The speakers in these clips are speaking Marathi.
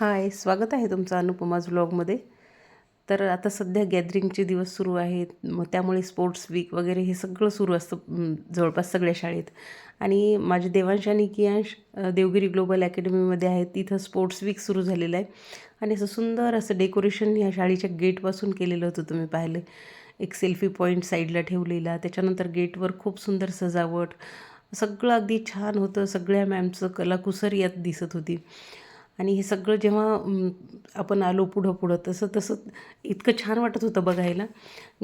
हाय स्वागत आहे तुमचं अनुपमाज व्लॉगमध्ये तर आता सध्या गॅदरिंगचे दिवस सुरू आहेत मग त्यामुळे स्पोर्ट्स वीक वगैरे हे सगळं सुरू असतं जवळपास सगळ्या शाळेत. आणि माझे देवांश आणि कियांश देवगिरी ग्लोबल अकॅडमीमध्ये आहेत तिथं स्पोर्ट्स वीक सुरू झालेलं आहे. आणि असं सुंदर असं डेकोरेशन ह्या शाळेच्या गेटपासून केलेलं होतं तुम्ही पाहिलं एक सेल्फी पॉईंट साईडला ठेवलेला त्याच्यानंतर गेटवर खूप सुंदर सजावट सगळं अगदी छान होतं सगळ्या मॅमचं कलाकुसर यात दिसत होती. आणि हे सगळं जेव्हा आपण आलो पुढं पुढं तसं तसं इतकं छान वाटत होतं बघायला.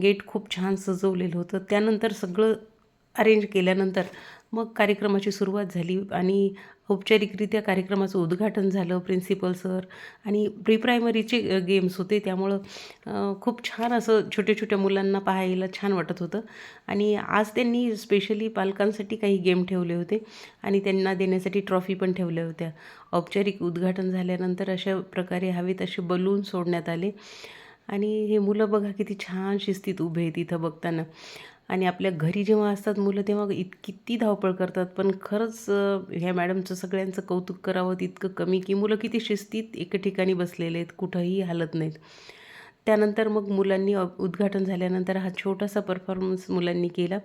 गेट खूप छान सजवलेलं होतं. त्यानंतर सगळं अरेंज केल्यानंतर मग कार्यक्रमाची सुरुवात झाली आणि औपचारिकरित्या कार्यक्रमाचं उद्घाटन झालं प्रिन्सिपल सर आणि प्री प्रायमरीचे गेम्स होते. त्यामुळं खूप छान असं छोट्या छोट्या मुलांना पाहायला छान वाटत होतं. आणि आज त्यांनी स्पेशली पालकांसाठी काही गेम ठेवले होते आणि त्यांना देण्यासाठी ट्रॉफी पण ठेवल्या होत्या. औपचारिक उद्घाटन झाल्यानंतर अशा प्रकारे हवेत असे बलून सोडण्यात आले. आणि हे मुलं बघा किती छान शिस्तीत उभे आहेत इथं बघताना. आणि आपल्या घरी जेव्हा असतात मुलं तेव्हा इत किती धावपळ करतात. पण खरंच ह्या मॅडमचं सगळ्यांचं कौतुक करावं तितकं कमी की मुलं किती शिस्तीत एके ठिकाणी बसलेले आहेत कुठंही हालत नाहीत. त्यानंतर मग मुलांनी उद्घाटन झाल्यानंतर हा छोटासा परफॉर्मन्स मुलांनी केला.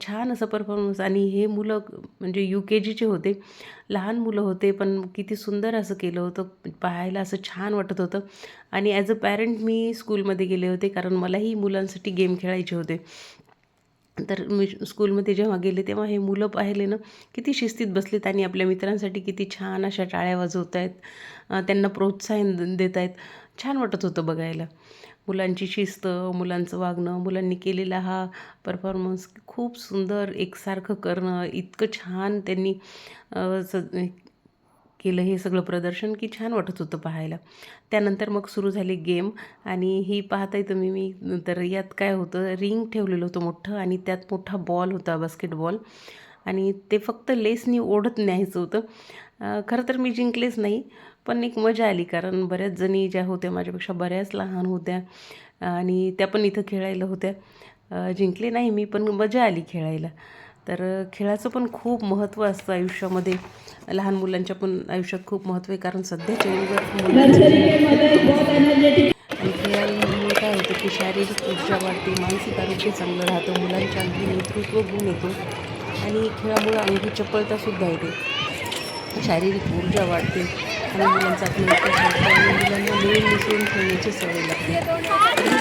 छान असं परफॉर्मन्स आणि हे मुलं म्हणजे यू के जीचे होते. लहान मुलं होते पण किती सुंदर असं केलं होतं. पाहायला असं छान वाटत होतं. आणि ॲज अ पॅरेंट मी स्कूलमध्ये गेले होते कारण मलाही मुलांसाठी गेम खेळायचे होते. तर मी स्कूलमध्ये जेव्हा गेले तेव्हा हे मुलं पाहिले ना किती शिस्तीत बसलेत आणि आपल्या मित्रांसाठी किती छान अशा टाळ्या वाजवत आहेत त्यांना प्रोत्साहन देत आहेत छान वाटत होतं बघायला. मुलांची शिस्त मुलांचं वागणं मुलांनी केलेला हा परफॉर्मन्स खूप सुंदर एकसारखं करणं इतकं छान त्यांनी स केलं हे सगळं प्रदर्शन की छान वाटत होतं पाहायला. त्यानंतर मग सुरू झाली गेम आणि ही पाहताय तुम्ही मी तर यात काय होतं रिंग ठेवलेलं होतं मोठं आणि त्यात मोठा बॉल होता बास्केटबॉल. आणि ते फक्त लेसनी ओढत न्यायचं होतं. खरं तर मी जिंकलेच नाही पण एक मजा आली. कारण बऱ्याच जणी ज्या होत्या माझ्यापेक्षा बऱ्याच लहान होत्या आणि त्या पण इथं खेळायला होत्या. जिंकले नाही मी पण मजा आली खेळायला. तर खेळाचं पण खूप महत्त्व असतं आयुष्यामध्ये. लहान मुलांच्या पण आयुष्यात खूप महत्त्व आहे कारण सध्याच्या युगात आणि खेळामुळे काय होतं की शारीरिक ऊर्जा वाढते मानसिक आरोग्य चांगलं राहतं मुलांच्या अगदी नेतृत्व गुण येतो आणि खेळामुळे अंगी चपळतासुद्धा येते. शारीरिक ऊर्जा वाढते आणि मुलांचा आत्मविश्वास आणि मुलांना मिळून मिसळून खेळण्याची सवय लागते.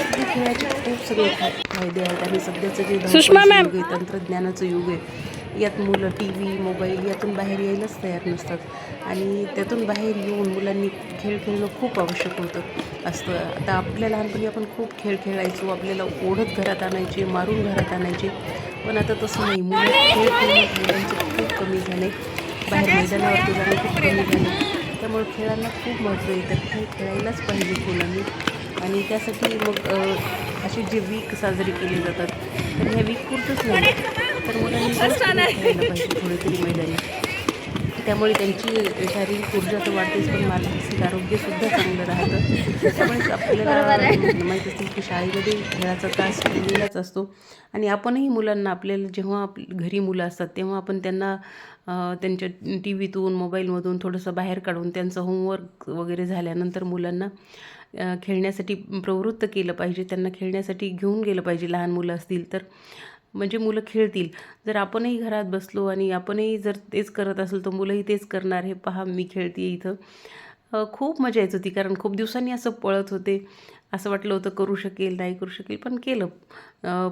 हे खेळाचे खूप सगळे फायदे आहेत आणि सध्याचं जे युग आहे तंत्रज्ञानाचं युग आहे यात मुलं टी व्ही मोबाईल यातून बाहेर यायलाच तयार नसतात. आणि त्यातून बाहेर येऊन मुलांनी खेळ खेळणं खूप आवश्यक होतं असतं. आता आपल्या लहानपणी आपण खूप खेळ खेळायचो आपल्याला ओढत घरात आणायचे मारून घरात आणायचे. पण आता तसं नाही. मुलं खेळ खेळणं मुलांचं खूप कमी झाले. बाहेर मैदानावरती जाणं खूप कमी झालं त्यामुळे खेळांना खूप महत्त्व तर खेळ खेळायलाच पाहिजे मुलांनी आणि त्यासाठी मग असे जे वीक साजरे केले जातात तर ह्या वीक पुरतंच नाही. तर मुलांनी पाहिजे थोडे तरी मैदानी. त्यामुळे त्यांची शारीरिक ऊर्जा तर वाढतेच पण मानसिक आरोग्यसुद्धा चांगलं राहतं. त्यामुळे आपल्याला माहीत असेल की शाळेमध्ये खेळाचा तास ठेवलेलाच असतो. आणि आपणही मुलांना आपल्याला जेव्हा आप घरी मुलं असतात तेव्हा आपण त्यांना त्यांच्या टी व्हीतून मोबाईलमधून थोडंसं बाहेर काढून त्यांचं होमवर्क वगैरे झाल्यानंतर मुलांना खेळण्यासाठी प्रवृत्त केलं पाहिजे. त्यांना खेळण्यासाठी घेऊन गेलं पाहिजे. लहान मुलं असतील तर. म्हणजे मुलं खेळतील. जर आपणही घरात बसलो आणि आपणही जर तेच करत असेल तर मुलंही तेच करणार हे पहा मी खेळते इथं. खूप मजा येत होती कारण खूप दिवसांनी असं पळत होते. असं वाटलं होतं करू शकेल नाही करू शकेल पण केलं.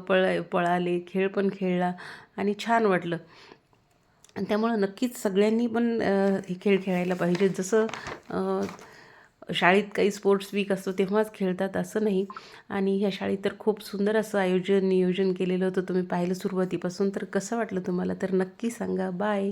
पळ पळाले खेळ पण खेळला आणि छान वाटलं. आणि त्यामुळं नक्कीच सगळ्यांनी पण हे खेळ खेळायला पाहिजे. जसं शाळेत काही स्पोर्ट्स वीक असतो तेव्हाच खेळतात असं नाही. आणि ह्या शाळेत तर खूप सुंदर असं आयोजन नियोजन केलेलं होतं तुम्ही पाहिलं सुरुवातीपासून. तर कसं वाटलं तुम्हाला? तर नक्की सांगा. बाय